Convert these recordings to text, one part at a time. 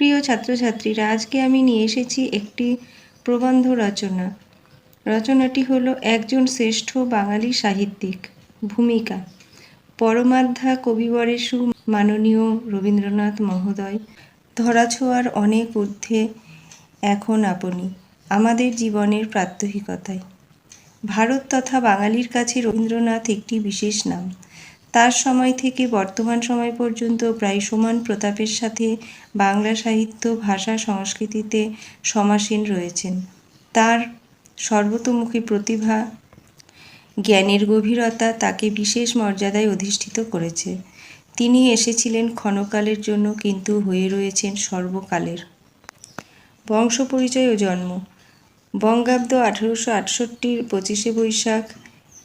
প্রিয় ছাত্রছাত্রীরা, আজকে আমি নিয়ে এসেছি একটি প্রবন্ধ রচনা। রচনাটি হলো একজন শ্রেষ্ঠ বাঙালি সাহিত্যিক, ভূমিকা। পরমাধ্যা কবিবরেষু মাননীয় রবীন্দ্রনাথ মহোদয় ধরাছোঁয়ার অনেক ঊর্ধ্বে এখন আপনি, আমাদের জীবনের প্রাত্যহিকতায়। ভারত তথা বাঙালির কাছে রবীন্দ্রনাথ একটি বিশেষ নাম। তার সময় থেকে বর্তমান সময় পর্যন্ত প্রায় সমান প্রতাপের সাথে বাংলা সাহিত্য, ভাষা, সংস্কৃতিতে সমাসীন রয়েছেন। তার সর্বতোমুখী প্রতিভা জ্ঞানের গভীরতা তাকে বিশেষ মর্যাদায় অধিষ্ঠিত করেছে। তিনি এসেছিলেন ক্ষণকালের জন্য কিন্তু হয়ে রয়েছেন সর্বকালের। বংশ পরিচয় ও জন্ম। বঙ্গাব্দ আঠেরোশো আটষট্টির পঁচিশে বৈশাখ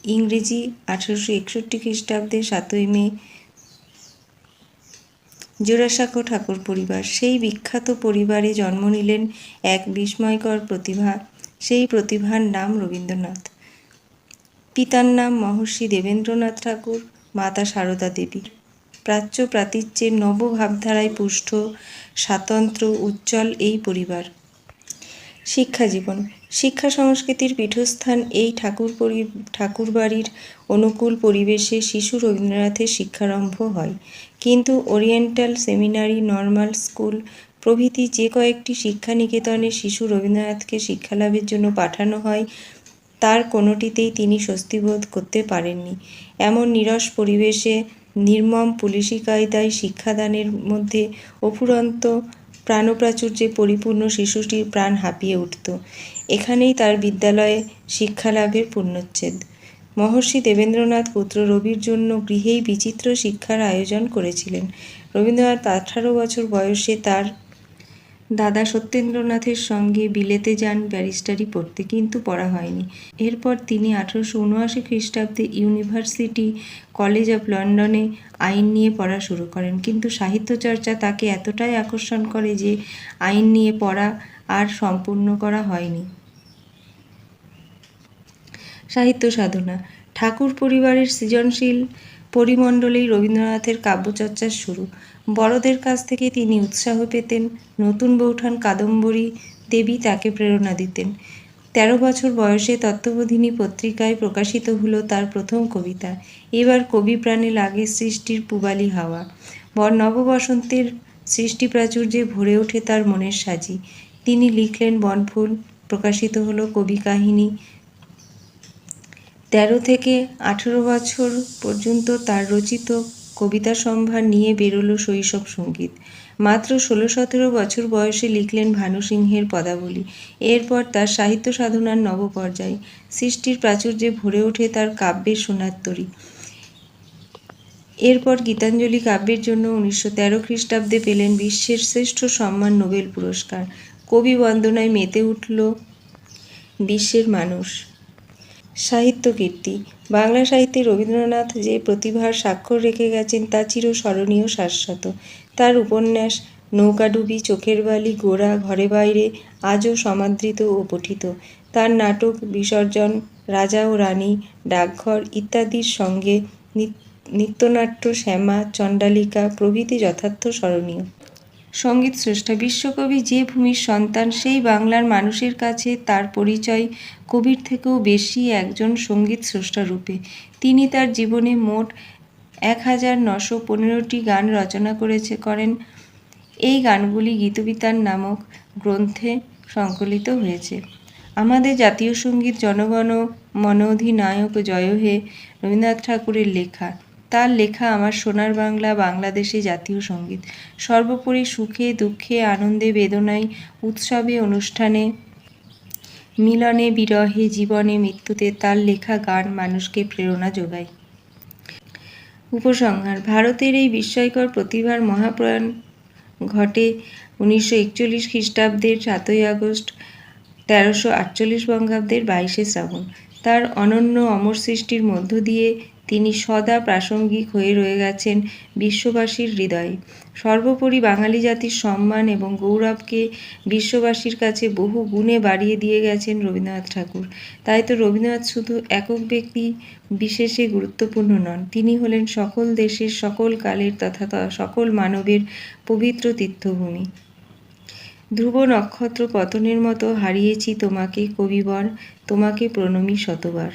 ইংরেজি আঠেরোশো একষট্টি খ্রিস্টাব্দে সাতই মে। জোড়াসাঁকো ঠাকুর পরিবার, সেই বিখ্যাত পরিবারে জন্ম নিলেন এক বিস্ময়কর প্রতিভা, সেই প্রতিভার নাম রবীন্দ্রনাথ। পিতার নাম মহর্ষি দেবেন্দ্রনাথ ঠাকুর, মাতা সারদা দেবী। প্রাচ্য প্রাতীচ্যের নব ভাবধারায় পুষ্ট স্বাতন্ত্র উজ্জ্বল এই পরিবার। শিক্ষা জীবন। শিক্ষা সংস্কৃতির পীঠস্থান এই ঠাকুর পরি, ঠাকুরবাড়ির অনুকূল পরিবেশে শিশু রবীন্দ্রনাথের শিক্ষারম্ভ হয়। কিন্তু ওরিয়েন্টাল সেমিনারি, নর্মাল স্কুল প্রভৃতি যে কয়েকটি শিক্ষা নিকেতনে শিশু রবীন্দ্রনাথকে শিক্ষালাভের জন্য পাঠানো হয়, তার কোনোটিতেই তিনি স্বস্তিবোধ করতে পারেননি। এমন নিরস পরিবেশে নির্মম পুলিশি কায়দায় শিক্ষাদানের মধ্যে অফুরন্ত প্রাণপ্রাচুর্যে পরিপূর্ণ শিশুটির প্রাণ হাঁপিয়ে উঠত। এখানেই তার বিদ্যালয়ে শিক্ষালাভের পূর্ণচ্ছেদ। মহর্ষি দেবেন্দ্রনাথ পুত্র রবির জন্য গৃহেই বিচিত্র শিক্ষার আয়োজন করেছিলেন। রবীন্দ্রনাথ আঠারো বছর বয়সে তার দাদা সত্যেন্দ্রনাথের সঙ্গে বিলেতে যান ব্যারিস্টারি পড়তে, কিন্তু পড়া হয়নি। এরপর তিনি আঠারোশো উনআশি খ্রিস্টাব্দে ইউনিভার্সিটি কলেজ অফ লন্ডনে আইন নিয়ে পড়া শুরু করেন। কিন্তু সাহিত্য চর্চা তাকে এতটাই আকর্ষণ করে যে আইন নিয়ে পড়া আর সম্পূর্ণ করা হয়নি। সাহিত্য সাধনা, ঠাকুর পরিবারের সৃজনশীল পরিমণ্ডলেই রবীন্দ্রনাথের কাব্যচর্চার শুরু। বড়দের কাছ থেকে তিনি উৎসাহ পেতেন, নতুন বৌঠান কাদম্বরী দেবী তাকে প্রেরণা দিতেন। তেরো বছর বয়সে তত্ত্ববোধিনী পত্রিকায় প্রকাশিত হলো তার প্রথম কবিতা। এবার কবি প্রাণে লাগে সৃষ্টির পুবালি হাওয়া। নববসন্তের সৃষ্টি প্রাচুর্যে ভরে ওঠে তার মনের সাজি। তিনি লিখলেন বনফুল, প্রকাশিত হলো কবি কাহিনী তেরো থেকে আঠেরো বছর পর্যন্ত তার রচিত কবিতা সম্ভার নিয়ে বেরোলো শৈশব সংগীত। মাত্র ষোলো সতেরো বছর বয়সে লিখলেন ভানু সিংহের পদাবলী। এরপর তার সাহিত্য সাধনার নবপর্যায়। সৃষ্টির প্রাচুর্যে ভরে ওঠে তার কাব্যের সোনাত্তরী। এরপর গীতাঞ্জলি কাব্যের জন্য উনিশশো তেরো খ্রিস্টাব্দে পেলেন বিশ্বের শ্রেষ্ঠ সম্মান নোবেল পুরস্কার। কবি বন্দনায় মেতে উঠল বিশ্বের মানুষ। সাহিত্য কীর্তি বাংলা সাহিত্যে রবীন্দ্রনাথ যে প্রতিভার স্বাক্ষর রেখে গেছেন তা চিরস্মরণীয় শাশ্বত। তার উপন্যাস নৌকাডুবি চোখের বালি, গোড়া ঘরে বাইরে, আজও সমাদৃত ও পঠিত। তার নাটক, বিসর্জন, রাজা ও রানী, ডাকঘর ইত্যাদির সঙ্গে নিত্যনাট্য, শ্যামা, চণ্ডালিকা প্রভৃতি যথার্থ স্মরণীয়। সংগীত স্রষ্টা বিশ্বকবি যে ভূমির সন্তান, সেই বাংলার মানুষের কাছে তার পরিচয় কবির থেকেও বেশি একজন সংগীত স্রষ্টা রূপে। তিনি তার জীবনে মোট এক হাজার নশো পনেরোটি গান রচনা করেছে, করেন। এই গানগুলি গীতবিতান নামক গ্রন্থে সংকলিত হয়েছে। আমাদের জাতীয় সংগীত জনগণ মন অধিনায়ক জয় হে রবীন্দ্রনাথ ঠাকুরের লেখা তার লেখা আমার সোনার বাংলা, বাংলাদেশে জাতীয় সংগীত। সর্বোপরি সুখে, দুঃখে, আনন্দে, বেদনায়, উৎসবে, অনুষ্ঠানে, মিলনে, বিরহে, জীবনে, মৃত্যুতে তার লেখা গান মানুষকে প্রেরণা যোগায়। উপসংহার, ভারতের এই বিস্ময়কর প্রতিভার মহাপ্রয়াণ ঘটে উনিশশো একচল্লিশ খ্রিস্টাব্দের সাতই আগস্ট, তেরোশো আটচল্লিশ বঙ্গাব্দের বাইশে শ্রাবণ। তার অনন্য অমর সৃষ্টির মধ্য দিয়ে তিনি সদা প্রাসঙ্গিক হয়ে রয়ে গেছেন বিশ্ববাসীর হৃদয়ে। সর্বোপরি বাঙালি জাতির সম্মান এবং গৌরবকে বিশ্ববাসীর কাছে বহু গুণে বাড়িয়ে দিয়ে গেছেন রবীন্দ্রনাথ ঠাকুর। তাই তো রবীন্দ্রনাথ শুধু একক ব্যক্তি বিশেষে গুরুত্বপূর্ণ নন, তিনি হলেন সকল দেশের, সকল কালের তথা সকল মানবের পবিত্র তীর্থভূমি। ধ্রুব নক্ষত্র পতনের মতো হারিয়েছি তোমাকে কবিবর, তোমাকে প্রণমী শতবার।